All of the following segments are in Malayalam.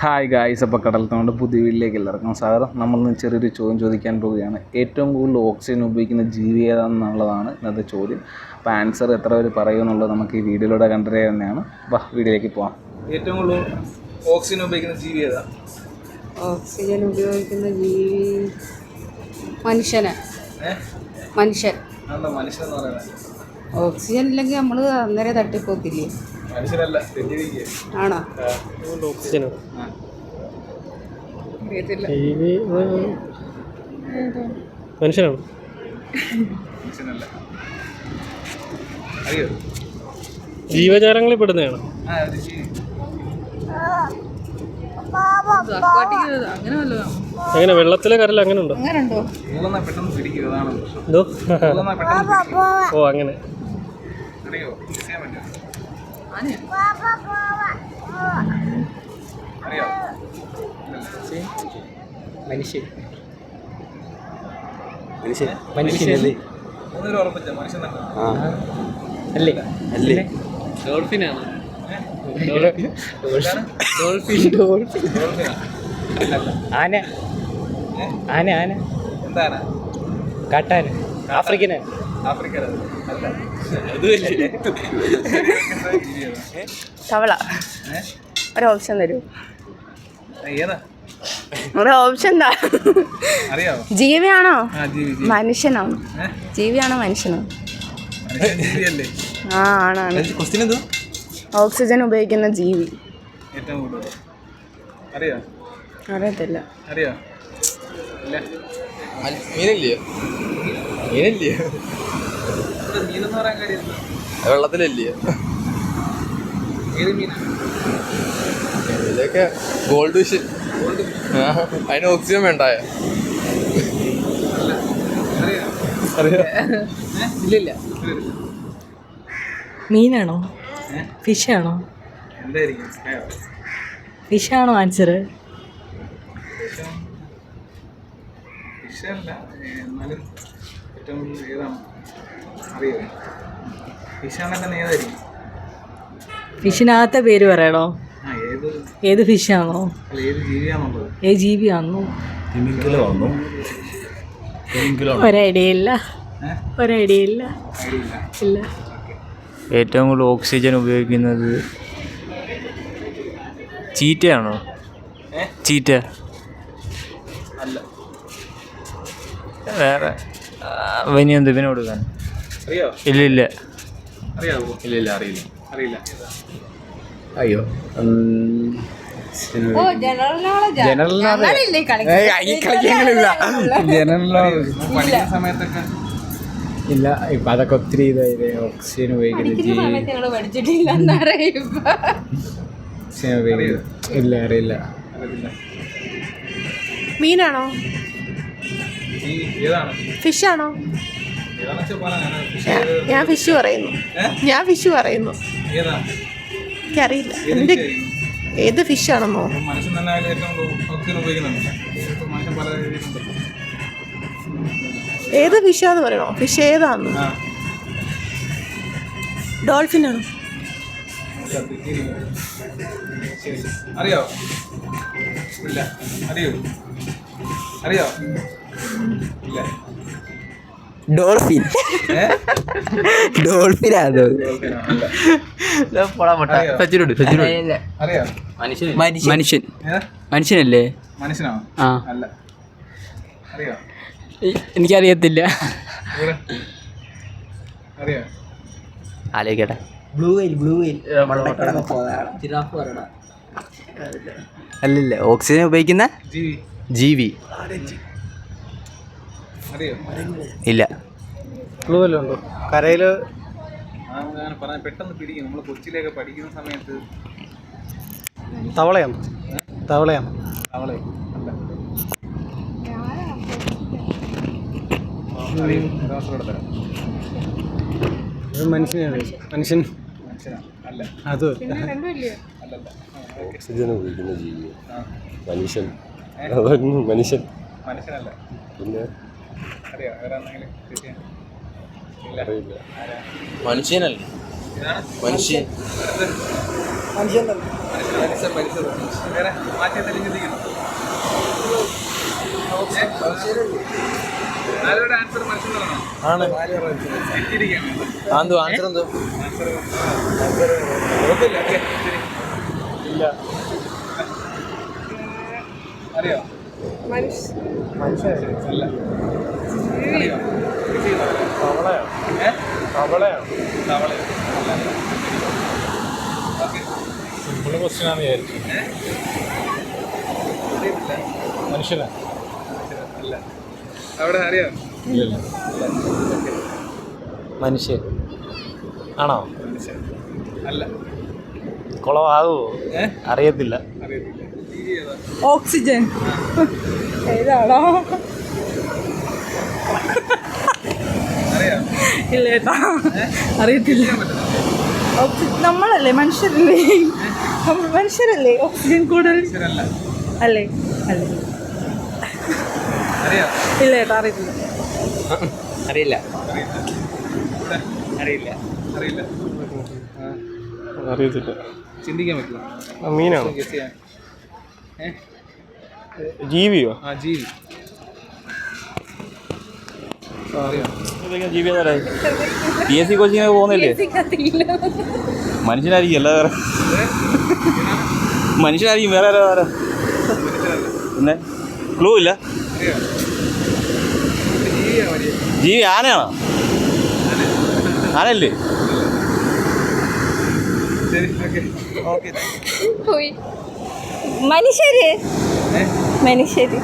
ഹായ് ഗായ്സ് അപ്പോൾ കടൽത്തോണ്ട് പുതിയ വീട്ടിലേക്ക് എല്ലാവർക്കും സ്വാഗതം. നമ്മൾ ഇന്ന് ചെറിയൊരു ചോദ്യം ചോദിക്കാൻ പോവുകയാണ്. ഏറ്റവും കൂടുതൽ ഓക്സിജൻ ഉപയോഗിക്കുന്ന ജീവി ഏതാണെന്നുള്ളതാണ് ഇന്നത്തെ ചോദ്യം. അപ്പോൾ ആൻസർ എത്ര പേര് പറയുമെന്നുള്ളത് നമുക്ക് ഈ വീഡിയോയിലൂടെ കണ്ടറിയാവുന്നതാണ് വാ വീഡിയോയിലേക്ക് പോവാം. ഏറ്റവും കൂടുതൽ ഓക്സിജൻ ഉപയോഗിക്കുന്ന ജീവി ഏതാ? ഓക്സിജൻ ഉപയോഗിക്കുന്ന ജീവി മനുഷ്യന്. മനുഷ്യൻ. പറയുന്നത്? ഓക്സിജൻ ഇല്ലെങ്കിൽ നമ്മൾ അന്നേരം തട്ടിപ്പോക്കില്ലേ ആണോ? ഓക്സിജനോ? മനുഷ്യനാണോ? ജീവജാലങ്ങളിൽ പെടുന്നതാണ് എങ്ങനെ വെള്ളത്തിലെ കരൽ അങ്ങനെ ഉണ്ടോ ഓ അങ്ങനെ. അറിയോ? അറിയോ. മനുഷ്യൻ. മനുഷ്യനല്ലേ മനുഷ്യൻ. തന്നെ. അല്ലേ? അല്ലേ? ഡോൾഫിനാണ്? ഡോൾഫിൻ. ഡോൾഫിൻ. ആന. ആന ആന. എന്താണ്? കാട്ടാന. ആഫ്രിക്കനാണ്. തവള? ഒരു ഓപ്ഷൻ തരൂ. ഒരു ഓപ്ഷൻ എന്താ ജീവിയാണോ? മനുഷ്യനാണോ? ജീവിയാണോ മനുഷ്യനോ? ആ ആണാണ് ഓക്സിജൻ ഉപയോഗിക്കുന്ന ജീവി. അറിയത്തില്ല. അറിയോ? ഇല്ല മീനല്ലേ മീനല്ലേ ഇവിടെ മീനെന്ന് പറയാൻ കാര്യം വെള്ളത്തിലല്ലേ? ഇതിലൊക്കെ ഗോൾഡ് ഫിഷ് അതിന് ഓക്സിജൻ വേണ്ടായ? അറിയോ. ഇല്ലില്ല. മീനാണോ? ഫിഷാണോ? ഫിഷാണോ ആൻസർ ഫിഷല്ല എന്നാലും ഏറ്റവും കൂടുതൽ ഏതാണ്? അറിയോ. ഫിഷിനകത്തെ പേര് പറയണോ? ആ ഏത്? ഏത് ഫിഷാണോ? അല്ല ഏത് ജീവിയാണോ ഒരൈഡിയ ഇല്ല ഏഹ് ഒരൈഡിയ ഇല്ല. ഏറ്റവും കൂടുതൽ ഓക്സിജൻ ഉപയോഗിക്കുന്നത് ചീറ്റയാണോ? ചീറ്റ. അല്ല. വേറെ. വനിയന്ത് പിന്നെ കൊടുക്കാൻ. ഇല്ല ഇല്ല. ഇല്ല ഇല്ല അറിയില്ല. അറിയില്ല. അയ്യോ. ഓ ജനറൽ നോളജ് ജനറൽ സമയത്തൊക്കെ? ഇല്ല ഇപ്പൊ അതൊക്കെ ഒത്തിരി ഇതായത് ഓക്സിജൻ ഉപയോഗിക്കുന്നത് ഇല്ല അറിയില്ല. മീനാണോ? ഫിഷ് ഏത് ഞാൻ ഫിഷ് പറയുന്നു. ഞാൻ ഫിഷ് പറയുന്നു. എനിക്കറിയില്ല. എന്റെ എന്ത് ഏത് ഫിഷാണെന്നോ ഏത് ഫിഷാന്ന് പറയണോ? ഫിഷ് ഏതാന്ന്? ഡോൾഫിൻ ഡോൾഫിനാണോ? അറിയോ? ഇല്ല. അറിയോ. അറിയോ? ഇല്ല. ഡോൾഫിൻ. ഡോൾഫിൻ ഡോൾഫിനാണോ അറിയോ? സച്ചിനോട് സച്ചിനോട് അറിയോ? മനുഷ്യൻ. മനുഷ്യനല്ലേ? ആ. അല്ല. അറിയോ? എനിക്കറിയത്തില്ല. ആലോചിക്കട്ടെ. Blue whale blue whale. അല്ലല്ല ഓക്സിജൻ ഉപയോഗിക്കുന്ന? ജീവി. ജീവി. അറിയോ? ഇല്ല. ക്ലൂ വല്ലതും ഉണ്ടോ? കരയിൽ പെട്ടെന്ന് പിടിക്കും. നമ്മൾ കൊച്ചിയിലൊക്കെ പഠിക്കുന്ന സമയത്ത് തവളയാണ് തവളയാണ് തവള. മനുഷ്യനാണ് മനുഷ്യൻ. മനുഷ്യനാ. അല്ല. അത്. അല്ലല്ല. ഓക്സിജൻ ഉപയോഗിക്കുന്ന ജീവി മനുഷ്യൻ. മനുഷ്യൻ. മനുഷ്യനല്ല. പിന്നെ? അറിയോ? മനുഷ്യനല്ലേ? മനുഷ്യൻ. മനുഷ്യൻ വേറെ മാറ്റി ചിന്തിക്കുന്നു? മനുഷ്യൻ പറഞ്ഞോ ആണ്. തെറ്റിയിരിക്കുകയാണ്. ആന്തോ ആൻസർ എന്തോ? കുഴപ്പമില്ല ഇല്ല. അറിയോ? സിമ്പിൾ വിചാരിച്ചു. മനുഷ്യനാ. അവിടെ അറിയാം? മനുഷ്യൻ. ആണോ? മനുഷ്യൻ. അല്ല. കുളമാകുമോ അറിയത്തില്ല. അറിയത്തില്ല. ഓക്സിജൻ. ഏതാണോ അറിയാം ഇല്ല ഏട്ടാ. അറിയത്തില്ല. ഓക്സിജൻ നമ്മളല്ലേ മനുഷ്യരല്ലേ? നമ്മൾ മനുഷ്യരല്ലേ ഓക്സിജൻ കൂടുതൽ? മനുഷ്യരല്ല അല്ലേ? അല്ലേ? അറിയാം ഇല്ല ഏട്ടാ അറിയത്തില്ല. അറിയില്ല. അറിയില്ല. അറിയില്ല അറിയത്തില്ല. ചിന്തിക്കാൻ പറ്റില്ല. മീനാണ്? ജീവിയോ? ആ ജീവി. ജീവി പി എസ് സി കോച്ചിങ്ങിന് പോകുന്നില്ലേ? മനുഷ്യനായിരിക്കും അല്ല വേറെ മനുഷ്യനായിരിക്കും വേറെ ആരാ വേറെ പിന്നെ? ക്ലൂ ഇല്ല. ജീവി ആനയാണോ? ആനല്ലേ ശരി ഓക്കെ ഓക്കെ. പോയി. മനുഷ്യര്? മനുഷ്യര്.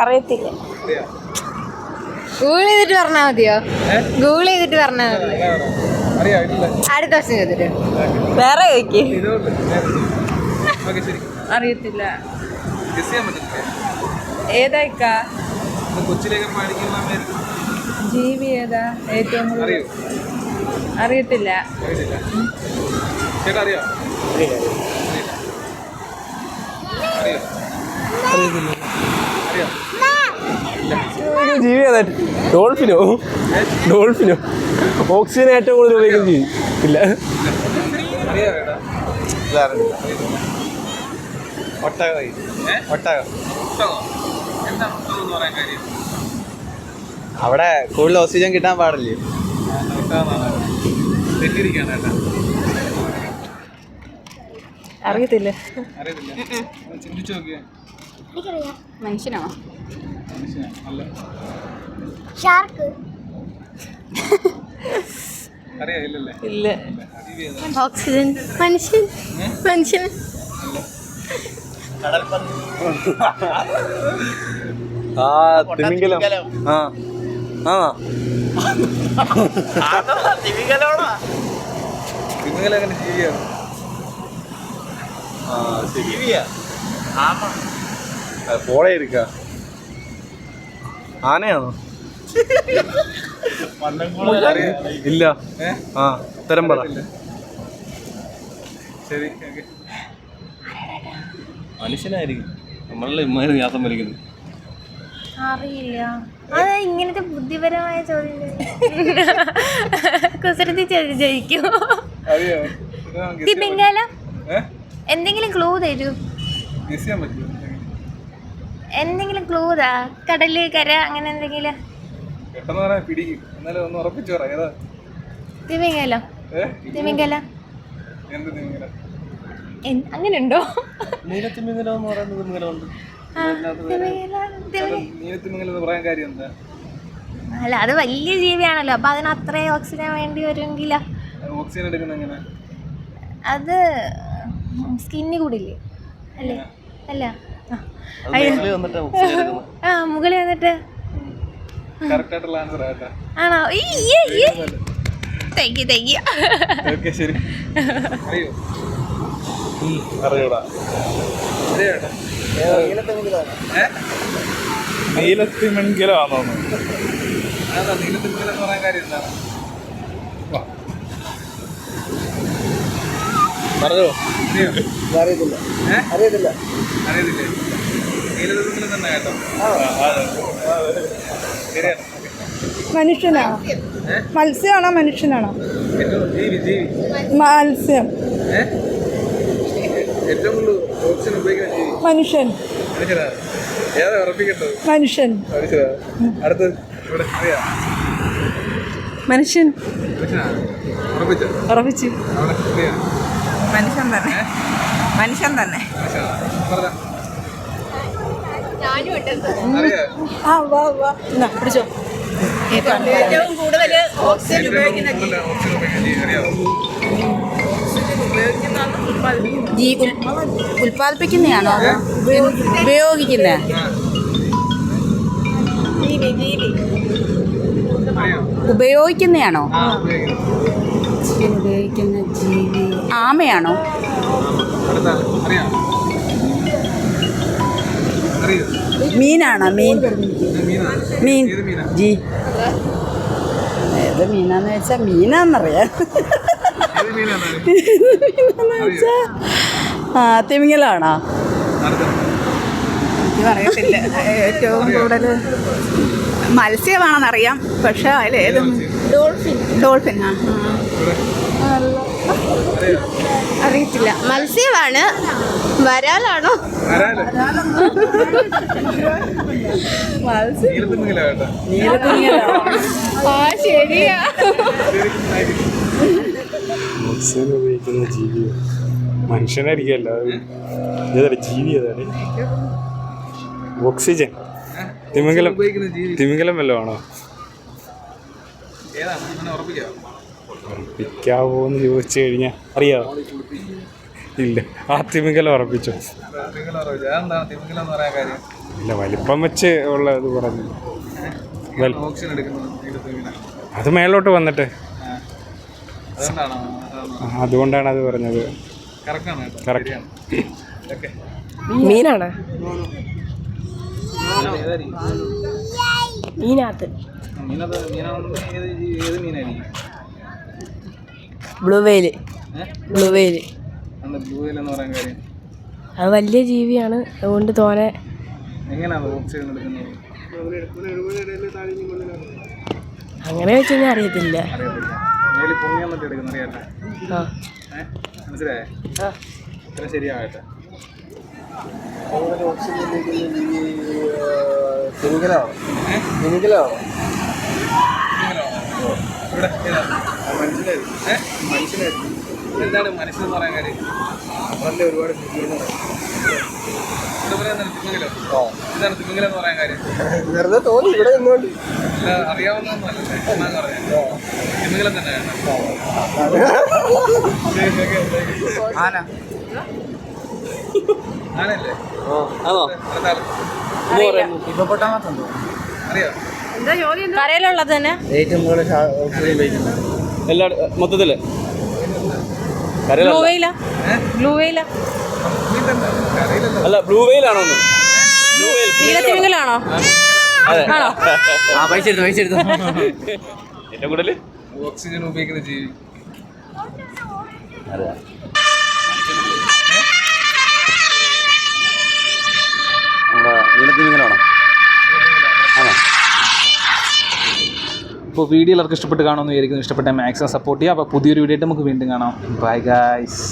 അറിയത്തില്ല. അറിയാം ഗൂഗിൾ ചെയ്തിട്ട് പറഞ്ഞാൽ മതിയോ? ഗൂഗിൾ ചെയ്തിട്ട് പറഞ്ഞാൽ മതി. അടുത്ത വർഷം ചെയ്തിട്ട്. വേറെ ചോദിക്കേ അറിയത്തില്ല. ഏതായിക്കാ ജീവി ഏതാ? ഏറ്റവും കൂടുതൽ അറിയോ? അറിയത്തില്ല. ചേട്ടാ അറിയോ? ജീവി ഡോൾഫിനോ? ഡോൾഫിനോ? ഓക്സിജൻ ഏറ്റവും കൂടുതൽ ഉപയോഗിക്കുന്ന ജീവി. ഇല്ല. ഒട്ടകം. അവിടെ കൂടുതൽ ഓക്സിജൻ കിട്ടാൻ പാടില്ലേ? തെറ്റിയിരിക്കുകയാണ് ചേട്ടാ അറിയത്തില്ല? ചിന്തിച്ചു നോക്കിയേ മനുഷ്യനാണോ? മനുഷ്യനാ അല്ല അറിയാം ഇല്ലല്ലേ ഇല്ല. ഓക്സിജൻ മനുഷ്യൻ. മനുഷ്യൻ. ആ തിമിംഗലം. ആ. തിമിംഗലം അങ്ങനെ ജീവിയാണ് ജീവിയാ പോളെ എടുക്ക. ആനയാണോ? ഇല്ല. ആ ഉത്തരം പറ. ശരി മനുഷ്യനായിരിക്കും. നമ്മളെ ഇമ്മാതിരി യാത്ര വലിക്കുന്നത് അറിയില്ല. അത് ഇങ്ങനത്തെ ബുദ്ധിപരമായ ചോദ്യം കുസൃതി ചോദ്യം ബംഗാല? എന്തെങ്കിലും ക്ലൂ തരൂ. എന്തെങ്കിലും ക്ലൂ താ കടൽ കര അങ്ങനെ എന്തെങ്കിലും. തിമിംഗലോ തിമിംഗല പിടിക്കും. എന്നാലും ഒന്ന് ഉറപ്പിച്ചു പറ. ഏതാ? തിമിംഗലം ഏ? തിമിംഗലം എന്ത് തിമിംഗലം എൻ- അങ്ങനെ ഉണ്ടോ നീലത്തിമിംഗലം എന്ന് പറയുന്നത് പറയാൻ കാര്യം എന്താ അല്ല അത് വലിയ ജീവിയാണല്ലോ. അപ്പൊ അതിന് അത്രയും ഓക്സിജൻ വേണ്ടി വരുമെങ്കിലോ? ഓക്സിജൻ എടുക്കുന്ന എങ്ങനെ? അത് സ്കിന്നി കൂടില്ലേ? അല്ലേ? അല്ല. ആ. മുകളിൽ വന്നിട്ട് ആണോ? Thank you thank you okay ശരി. അറിയോ അറിയൂടാ. പറയാൻ കാര്യം എന്താണ്? പറഞ്ഞോ? അറിയോ? അറിയത്തില്ല. അറിയത്തില്ല. അറിയത്തില്ലേ? നീലതിമിംഗലം തന്നെ കേട്ടോ. ശരിയാണ്. മനുഷ്യനാണോ മത്സ്യമാണോ മനുഷ്യനാണോ? മത്സ്യം ഏ? ഏറ്റവും കൂടുതൽ ഓക്സിജൻ ഉപയോഗിക്കുന്ന ജീവി മനുഷ്യൻ. മനുഷ്യൻ. മനുഷ്യരാ അടുത്ത് ഇവിടെ അറിയാം? മനുഷ്യൻ. ഉറപ്പിച്ചോ? മനുഷ്യൻ തന്നെ. മനുഷ്യൻ തന്നെ. ആ വാ വാ. എന്നാ പിടിച്ചോ. ഏറ്റവും കൂടുതൽ ഓക്സിജൻ ഉപയോഗിക്കുന്ന അറിയാമോ ഉൽപ്പാദിപ്പിക്കുന്നതാണോ ഉപയോഗിക്കുന്ന? ഉപയോഗിക്കുന്നതാണോ ഉപയോഗിക്കുന്ന ജീവി ആമയാണോ? മീനാണോ? മീൻ. മീൻ. ജീ ജി. ഏത് മീനാന്ന് വെച്ചാൽ മീനാന്നറിയാം. ഏത് മീനാണ്. വെച്ചാ ആ തിമിങ്ങലാണോ? എനിക്ക് പറയത്തില്ല. ഏറ്റവും കൂടുതൽ മത്സ്യമാണെന്നറിയാം. പക്ഷെ അതിലേത് ഡോൾഫിൻ. ഡോൾഫിൻ ആ. അറിയാം അറിയത്തില്ല. മത്സ്യമാണ്. വരാലാണോ? ആ ശരിയാ. ഓക്സിജൻ ഉപയോഗിക്കുന്ന ജീവി. മനുഷ്യനായിരിക്കല്ല ഏതാണ് ജീവി ഏതാണ് ഓക്സിജൻ. തിമിംഗലം തിമിംഗലം വല്ലതും ആണോ? ഉറപ്പിക്കാവോ? എന്ന് ചോദിച്ചു കഴിഞ്ഞാ അറിയാ ഇല്ല. ആ തിമിംഗലം ഉറപ്പിച്ചു. ഇല്ല വലിപ്പം വെച്ച് ഉള്ള ഇത് പറഞ്ഞു അത് മേലോട്ട് വന്നിട്ട്. അതുകൊണ്ടാണോ അത് പറഞ്ഞത്. മീനാണ്. മീനകത്ത് ബ്ലൂ വെയിൽ. ബ്ലൂ അത് വലിയ ജീവിയാണ്. അതുകൊണ്ട് തോനെ എങ്ങനെയാണ് ഓക്സിജൻ എടുക്കുന്നത്? അങ്ങനെ വെച്ച് കഴിഞ്ഞാൽ അറിയത്തില്ല. അറിയത്തില്ല മേലിൽ പൊങ്ങി വന്നിട്ട് എടുക്കുന്ന അറിയാല്ലേ മനസ്സിലായേ? ഇത്ര ശരിയാകട്ടെ. എന്താണ് എന്ന് പറയാൻ കാര്യം? അതല്ലേ ഒരുപാട് ഇതാണ് തിമിംഗലം എന്ന് പറയാൻ കാര്യം? വെറുതെ തോന്നി ഇവിടെ നിന്നോണ്ട്. ആന. ആനല്ലേ ആണോ. അറിയോ? കരയിലുള്ളത് തന്നെ. ഏറ്റവും കൂടുതൽ ഓക്സിജൻ ഉപയോഗിക്കുന്നത് എല്ലാ മൊത്തത്തിൽ? ബ്ലൂ വെയില ബ്ലൂ വെയില അല്ല ബ്ലൂ വെയിലാണോ ഒന്ന് ബ്ലൂ വെയിൽ നീലത്തിമിങ്ങലാണോ ആണോ? ആ പൈസ എടുത്തു പൈസ എടുത്തു. ഏറ്റവും കൂടുതൽ ഓക്സിജൻ ഉപയോഗിക്കുന്ന ജീവി നമ്മുടെ നീലത്തിമിങ്ങലാണോ ആണോ? അപ്പോൾ വീഡിയോ എല്ലാവർക്കും ഇഷ്ടപ്പെട്ട് കാണുമെന്ന് വിചാരിക്കുന്നു. ഇഷ്ടപ്പെട്ട മാക്സിമം സപ്പോർട്ട് ചെയ്യുക. അപ്പോൾ പുതിയൊരു വീഡിയോ ആയിട്ട് നമുക്ക് വീണ്ടും കാണാം. Bye guys